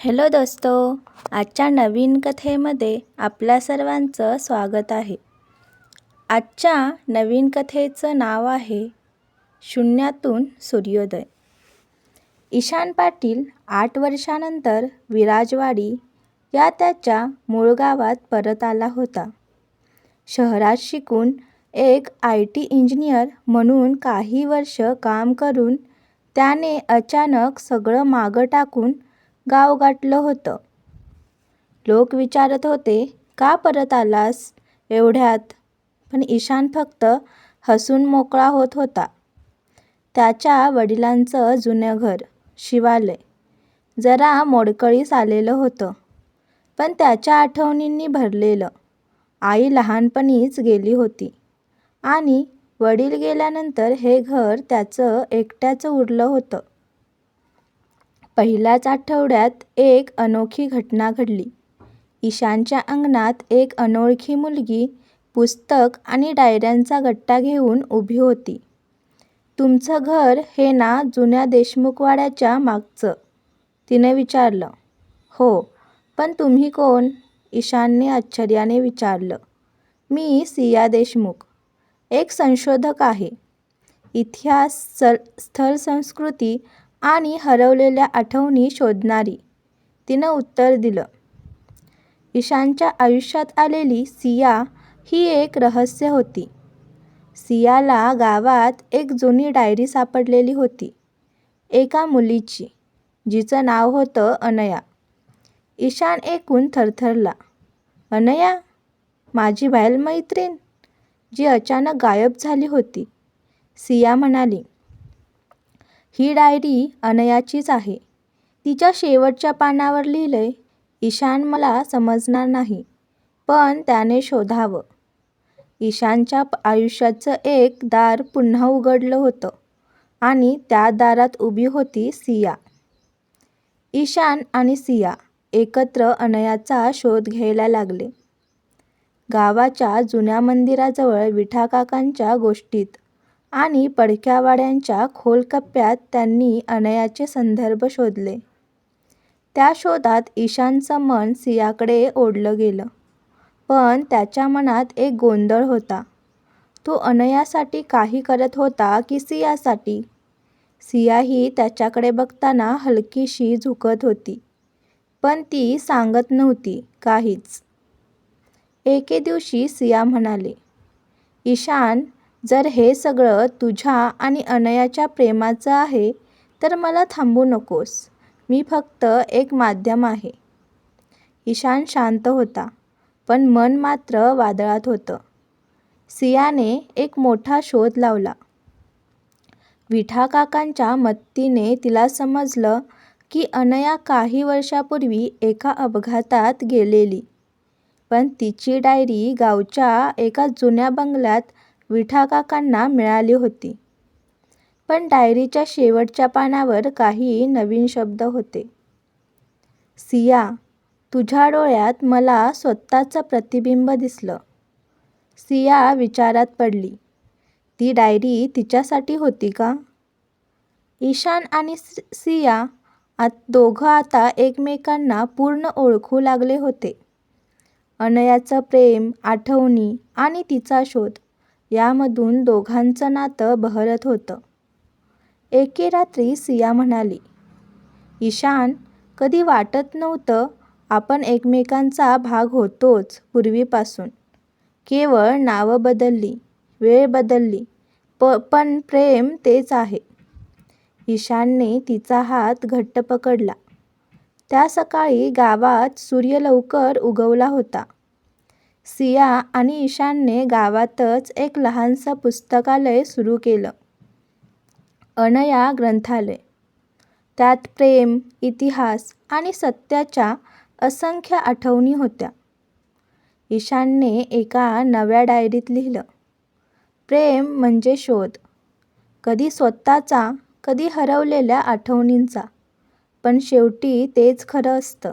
Hello दोस्तो आजच्या नवीन कथेमध्ये आपल्या सर्वांचं स्वागत आहे. आजच्या नवीन कथेचं नाव आहे शून्यातून सूर्योदय. ईशान पाटील आठ वर्षानंतर विराजवाडी या त्याच्या मूळ गावात परत आला होता. शहरात शिकून एक आय टी इंजिनियर म्हणून काही वर्ष काम करून त्याने अचानक सगळं मागं टाकून गाव गाठलं होतं. लोक विचारत होते का परत आलास एवढ्यात? पण ईशान फक्त हसून मोकळा होत होता. त्याच्या वडिलांचं जुनं घर शिवालय जरा मोडकळीस आलेलं होतं. पण त्याच्या आठवणींनी भरलेलं. आई लहानपणीच गेली होती. आणि वडील गेल्यानंतर हे घर त्याचं एकट्याचं उरलं होतं. पहिल्याच आठवड्यात एक अनोखी घटना घडली. ईशानच्या अंगणात एक अनोळखी मुलगी पुस्तक आणि डायऱ्यांचा गट्टा घेऊन उभी होती. तुमचं घर हे ना जुन्या देशमुखवाड्याच्या मागचं तिने विचारलं. हो पण तुम्ही कोण? ईशानने आश्चर्याने विचारलं. मी सिया देशमुख एक संशोधक आहे. इतिहास स स्थळ संस्कृती आणि हरवलेल्या आठवणी शोधणारी. तिनं उत्तर दिलं. ईशानच्या आयुष्यात आलेली सिया ही एक रहस्य होती. सियाला गावात एक जुनी डायरी सापडलेली होती. एका मुलीची जिचं नाव होतं अनया. ईशान ऐकून थरथरला अनया माझी बालमैत्रीण जी अचानक गायब झाली होती. सिया म्हणाली ही डायरी अनयाचीच आहे. तिच्या शेवटच्या पानावर लिहिलंय ईशान मला समजणार नाही पण त्याने शोधावं. ईशानच्या आयुष्याचं एक दार पुन्हा उघडलं होतं आणि त्या दारात उभी होती सिया. ईशान आणि सिया एकत्र अनयाचा शोध घ्यायला लागले. गावाच्या जुन्या मंदिराजवळ विठाकाकांच्या गोष्टीत आणि पडक्यावाड्यांच्या खोलकप्प्यात खोल कप्प्यात त्यांनी अनयाचे संदर्भ शोधले. त्या शोधात ईशानचं मन सियाकडे ओढलं गेलं. पण त्याच्या मनात एक गोंधळ होता. तो अनयासाठी काही करत होता की सियासाठी? सियाही त्याच्याकडे बघताना हलकीशी झुकत होती. पण ती सांगत नव्हती काहीच. एके दिवशी सिया म्हणाले ईशान जर हे सगळं तुझ्या आणि अनयाच्या प्रेमाचं आहे तर मला थांबू नकोस. मी फक्त एक माध्यम आहे. ईशान शांत होता पण मन मात्र वादळात होतं. सियाने एक मोठा शोध लावला. विठाकाकांच्या मदतीने तिला समजलं की अनया काही वर्षापूर्वी एका अपघातात गेलेली पण तिची डायरी गावच्या एका जुन्या बंगल्यात विठाकाकांना मिळाली होती. पण डायरीच्या शेवटच्या पानावर काही नवीन शब्द होते. सिया तुझ्या डोळ्यात मला स्वतःचं प्रतिबिंब दिसलं. सिया विचारात पडली. ती डायरी तिच्यासाठी होती का? ईशान आणि सिया आत दोघं आता एकमेकांना पूर्ण ओळखू लागले होते. अनयाचं प्रेम आठवणी आणि तिचा शोध. यामधून दोघांचं नातं बहरत होतं. एके रात्री सिया म्हणाली ईशान कधी वाटत नव्हतं आपण एकमेकांचा भाग होतोच पूर्वीपासून. केवळ नावं बदलली वेळ बदलली प पण प्रेम तेच आहे. ईशानने तिचा हात घट्ट पकडला. त्या सकाळी गावात सूर्य लवकर उगवला होता. सिया आणि ईशानने गावातच एक लहानसं पुस्तकालय सुरू केलं. अनया ग्रंथालय. त्यात प्रेम इतिहास आणि सत्याच्या असंख्य आठवणी होत्या. ईशानने एका नव्या डायरीत लिहिलं प्रेम म्हणजे शोध. कधी स्वतःचा कधी हरवलेल्या आठवणींचा. पण शेवटी तेच खरं असतं.